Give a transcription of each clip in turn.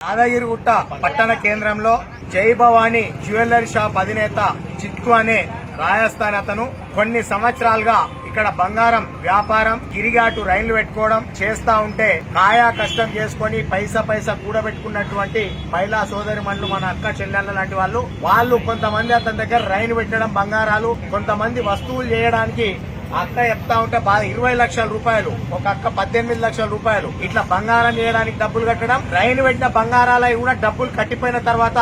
యాదగిరిగుట్ట పట్టణ కేంద్రంలో జై భవానీ జ్యువెలరీ షాప్ అధినేత చిట్కు అనే రాజస్థాన్ అతను కొన్ని సంవత్సరాలుగా ఇక్కడ బంగారం వ్యాపారం గిరిగాటు రైళ్ళు పెట్టుకోవడం చేస్తా ఉంటే కాయా కష్టం చేసుకొని పైసా పైసా కూడబెట్టుకున్నటువంటి మహిళా సోదరి మనులు మన అక్క చెల్లెళ్ళ లాంటి వాళ్ళు వాళ్ళు కొంతమంది అతని దగ్గర రైలు పెట్టడం బంగారాలు కొంతమంది వస్తువులు చేయడానికి అక్క చెప్తా ఉంటే బాగా ఇరవై లక్షల రూపాయలు. ఒక అక్క పద్దెనిమిది లక్షల రూపాయలు. ఇట్లా బంగారం చేయడానికి డబ్బులు కట్టడం రైలు పెట్టిన బంగారాలై కూడా డబ్బులు కట్టిపోయిన తర్వాత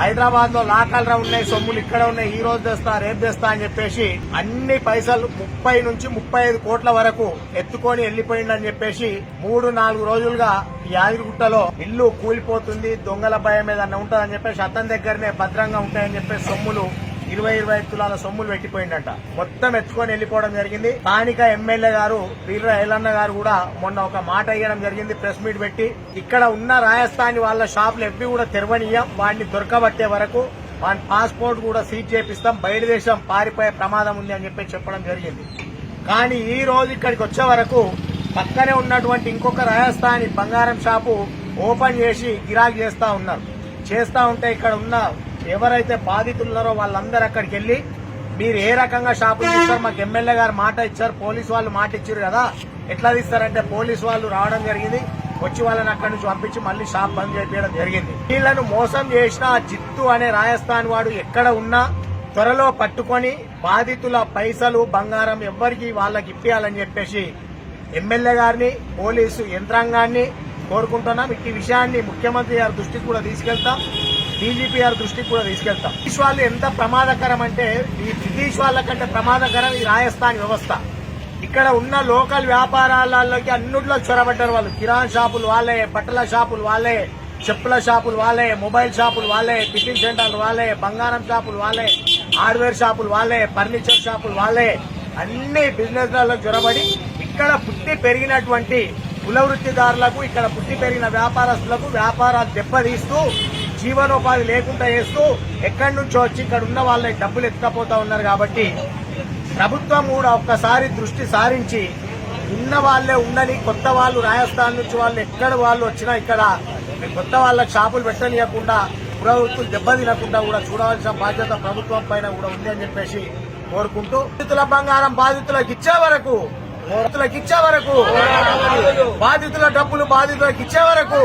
హైదరాబాద్లో లాకల్రా ఉన్నాయి సొమ్ములు ఇక్కడ ఉన్నాయి ఈ రోజు తెస్తా రేపు తెస్తా అని చెప్పేసి అన్ని పైసలు ముప్పై నుంచి ముప్పై ఐదు కోట్ల వరకు ఎత్తుకొని వెళ్ళిపోయిందని చెప్పేసి మూడు నాలుగు రోజులుగా ఈ యాదగిరిగుట్టలో ఇల్లు కూలిపోతుంది దొంగల భయం ఏదన్నా ఉంటుందని చెప్పేసి అతని దగ్గరనే భద్రంగా ఉంటాయని చెప్పేసి సొమ్ములు ఇరవై ఇరవై ఐదు తులాల సొమ్ములు పెట్టిపోయిందంట. మొత్తం ఎత్తుకొని వెళ్ళిపోవడం జరిగింది. స్థానిక ఎమ్మెల్యే గారు వీర్ర ఎల్లన్న గారు కూడా మొన్న ఒక మాట ఇవ్వడం జరిగింది ప్రెస్ మీట్ పెట్టి. ఇక్కడ ఉన్న రాజస్థాన్ వాళ్ళ షాపులు ఎవ్వి కూడా తెరవనీయం వాడిని దొరకబట్టే వరకు వాడి పాస్పోర్ట్ కూడా సీజ్ చేపిస్తాం బయట దేశం పారిపోయే ప్రమాదం ఉంది అని చెప్పి చెప్పడం జరిగింది. కానీ ఈ రోజు ఇక్కడికి వచ్చే వరకు పక్కనే ఉన్నటువంటి ఇంకొక రాజస్థానీ బంగారం షాపు ఓపెన్ చేసి గిరాకీ చేస్తా ఉన్నారు. చేస్తా ఉంటే ఇక్కడ ఉన్న ఎవరైతే బాధితులు ఉన్నారో వాళ్ళందరూ అక్కడికి వెళ్ళి మీరు ఏ రకంగా షాపులు తీస్తారు మాకు ఎమ్మెల్యే గారు మాట ఇచ్చారు పోలీసు వాళ్ళు మాట ఇచ్చారు కదా ఎట్లా తీస్తారంటే పోలీసు వాళ్ళు రావడం జరిగింది వచ్చి వాళ్ళని అక్కడి నుంచి పంపించి మళ్ళీ షాప్ బంద్ చేయడం జరిగింది. వీళ్ళను మోసం చేసిన జిత్తు అనే రాజస్థాన్ వాడు ఎక్కడ ఉన్నా త్వరలో పట్టుకొని బాధితుల పైసలు బంగారం ఎవ్వరికి వాళ్ళకి ఇప్పియాలని చెప్పేసి ఎమ్మెల్యే గారిని పోలీసు యంత్రాంగాన్ని కోరుకుంటున్నాం. ఇట్టి విషయాన్ని ముఖ్యమంత్రి గారి దృష్టికి కూడా తీసుకెళ్తాం. డీజీపీ గారి దృష్టికి కూడా తీసుకెళ్తాం. బ్రిటిష్ వాళ్ళు ఎంత ప్రమాదకరం అంటే ఈ బ్రిటిష్ వాళ్ళ కంటే ప్రమాదకరం ఈ రాజస్థాన్ వ్యవస్థ. ఇక్కడ ఉన్న లోకల్ వ్యాపారాలలోకి అన్నిట్లో చొరబడ్డారు వాళ్ళు. కిరాణ్ షాపులు వాళ్ళే బట్టల షాపులు వాళ్ళే చెప్పుల షాపులు వాళ్ళే మొబైల్ షాపులు వాళ్ళే టిఫిన్ సెంటర్లు వాళ్ళే బంగారం షాపులు వాళ్ళే హార్డ్వేర్ షాపులు వాళ్ళే ఫర్నిచర్ షాపులు వాళ్ళే. అన్ని బిజినెస్లలో చొరబడి ఇక్కడ పుట్టి పెరిగినటువంటి కుల వృత్తిదారులకు ఇక్కడ పుట్టి పెరిగిన వ్యాపారస్తులకు వ్యాపారాలు దెబ్బతీస్తూ జీవనోపాధి లేకుండా చేస్తూ ఎక్కడి నుంచో వచ్చి ఇక్కడ ఉన్న వాళ్ళని డబ్బులు ఎత్తుకపోతా ఉన్నారు కాబట్టి ప్రభుత్వం కూడా ఒక్కసారి దృష్టి సారించి ఉన్న వాళ్ళే ఉండని కొత్త వాళ్ళు రాజస్థాన్ నుంచి వాళ్ళు ఎక్కడ వాళ్ళు వచ్చినా ఇక్కడ కొత్త వాళ్ళకి షాపులు పెట్టనియకుండా ప్రభుత్వం దెబ్బతినకుండా కూడా చూడవలసిన బాధ్యత ప్రభుత్వం పైన కూడా ఉంది అని చెప్పేసి కోరుకుంటూ బాధితుల బంగారం బాధితులకు ఇచ్చే వరకు బాధితులకు ఇచ్చే వరకు బాధితుల డబ్బులు బాధితులకు ఇచ్చే వరకు